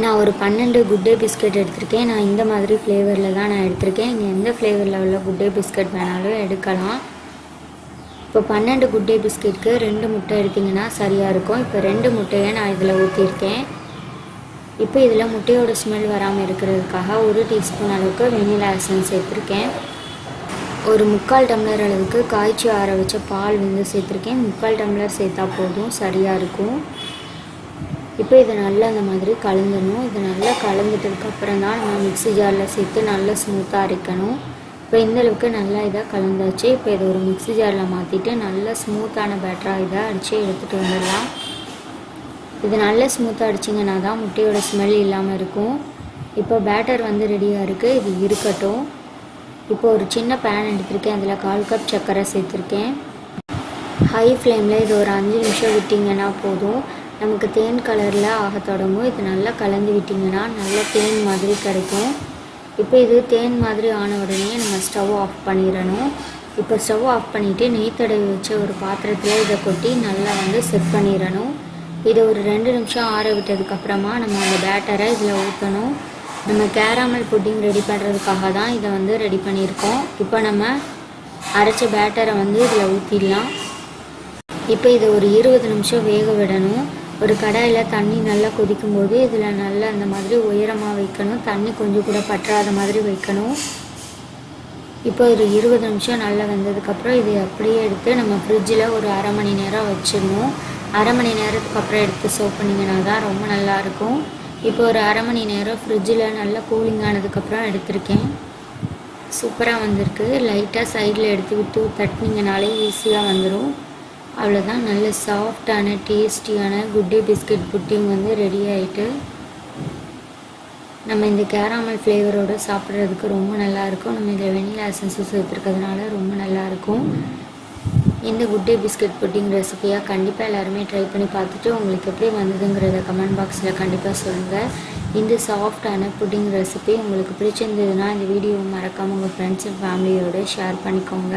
நான் ஒரு பன்னெண்டு குட் டே பிஸ்கட் எடுத்திருக்கேன். நான் இந்த மாதிரி ஃப்ளேவரில் தான் நான் எடுத்திருக்கேன். நீங்கள் எந்த ஃப்ளேவரில் உள்ள குட் டே பிஸ்கட் வேணாலும் எடுக்கலாம். இப்போ பன்னெண்டு குட் டே பிஸ்கெட்டுக்கு ரெண்டு முட்டை எடுத்திங்கன்னா சரியாக இருக்கும். இப்போ ரெண்டு முட்டையை நான் இதில் ஊற்றிருக்கேன் இப்போ இதில் முட்டையோட ஸ்மெல் வராமல் இருக்கிறதுக்காக ஒரு டீஸ்பூன் அளவுக்கு வெனிலா எசன்ஸ் சேர்த்துருக்கேன். ஒரு முக்கால் டம்ளர் அளவுக்கு காய்ச்சி ஆற வச்ச பால் வந்து சேர்த்துருக்கேன். முக்கால் டம்ளர் சேர்த்தா போதும் சரியாக இருக்கும். இப்போ இதை நல்லா அந்த மாதிரி கலந்துடணும் இது நல்லா கலந்துட்டதுக்கப்புறம் தான் நம்ம மிக்ஸி ஜாரில் சேர்த்து நல்லா ஸ்மூத்தாக அரைக்கணும். இப்போ இந்தளவுக்கு நல்லா இதாக கலந்தாச்சு. இப்போ இதை ஒரு மிக்ஸி ஜாரில் மாற்றிட்டு நல்லா ஸ்மூத்தான பேட்டராக இதாக அடித்து எடுத்துகிட்டு வந்துடலாம். இது நல்லா ஸ்மூத்தாக அடிச்சிங்கன்னா தான் முட்டையோட ஸ்மெல் இல்லாமல் இருக்கும். இப்போ பேட்டர் வந்து ரெடியாக இருக்குது இது இருக்கட்டும். இப்போ ஒரு சின்ன பேன் எடுத்திருக்கேன். அதில் கால் கப் சர்க்கரை சேர்த்துருக்கேன். ஹை ஃப்ளேமில் இது ஒரு அஞ்சு நிமிஷம் விட்டிங்கன்னா போதும். நமக்கு தேன் கலரில் ஆக தொடங்கும். இது நல்லா கலந்து விட்டிங்கன்னா நல்ல தேன் மாதிரி கிடைக்கும். இப்போ இது தேன் மாதிரி ஆன உடனே நம்ம ஸ்டவ் ஆஃப் பண்ணிடணும். இப்போ ஸ்டவ் ஆஃப் பண்ணிவிட்டு நெய் தடவி வச்ச ஒரு பாத்திரத்தில் இதை கொட்டி நல்லா வந்து செட் பண்ணிடணும். இதை ஒரு ரெண்டு நிமிஷம் ஆற விட்டதுக்கப்புறமா நம்ம அந்த பேட்டரை இதில் ஊற்றணும் நம்ம கேராமல் புட்டிங் ரெடி பண்ணுறதுக்காக தான் இதை வந்து ரெடி பண்ணியிருக்கோம். இப்போ நம்ம அரைச்ச பேட்டரை வந்து இதில் ஊற்றிடலாம் இப்போ இதை ஒரு இருபது நிமிஷம் வேக விடணும். ஒரு கடாயில் தண்ணி நல்லா கொதிக்கும்போது இதில் நல்லா அந்த மாதிரி உயரமாக வைக்கணும். தண்ணி கொஞ்சம் கூட பற்றாத மாதிரி வைக்கணும். இப்போ ஒரு இருபது நிமிஷம் நல்லா வெந்ததுக்கப்புறம் இதை அப்படியே எடுத்து நம்ம ஃப்ரிட்ஜில் ஒரு அரை மணி நேரம் வச்சிடணும். அரை மணி நேரத்துக்கு அப்புறம் எடுத்து சர்வ் பண்ணிங்கன்னா தான் ரொம்ப நல்லாயிருக்கும் இப்போ ஒரு அரை மணி நேரம் ஃப்ரிட்ஜில் நல்லா கூலிங் ஆனதுக்கப்புறம் எடுத்திருக்கேன். சூப்பராக வந்திருக்கு. லைட்டாக சைடில் எடுத்து விட்டு தட்டினீங்கனாலே ஈஸியாக வந்துடும் அவ்வளோதான் நல்ல சாஃப்டான டேஸ்டியான குட் டே பிஸ்கட் புட்டிங் வந்து ரெடி ஆகிட்டு நம்ம இந்த கேராமல் ஃப்ளேவரோடு சாப்பிட்றதுக்கு ரொம்ப நல்லாயிருக்கும் நம்ம இதில் வெனிலா எசன்ஸும் சேர்த்துருக்கிறதுனால ரொம்ப நல்லாயிருக்கும் இந்த குட் டே பிஸ்கட் புட்டிங் ரெசிபியாக கண்டிப்பாக எல்லாருமே ட்ரை பண்ணி பார்த்துட்டு உங்களுக்கு எப்படி வந்ததுங்கிறத கமெண்ட் பாக்ஸில் கண்டிப்பாக சொல்லுங்கள் இந்த சாஃப்டான புட்டிங் ரெசிபி உங்களுக்கு பிடிச்சிருந்ததுன்னா இந்த வீடியோவை மறக்காமல் உங்கள் ஃப்ரெண்ட்ஸ் அண்ட் ஃபேமிலியோடு ஷேர் பண்ணிக்கோங்க.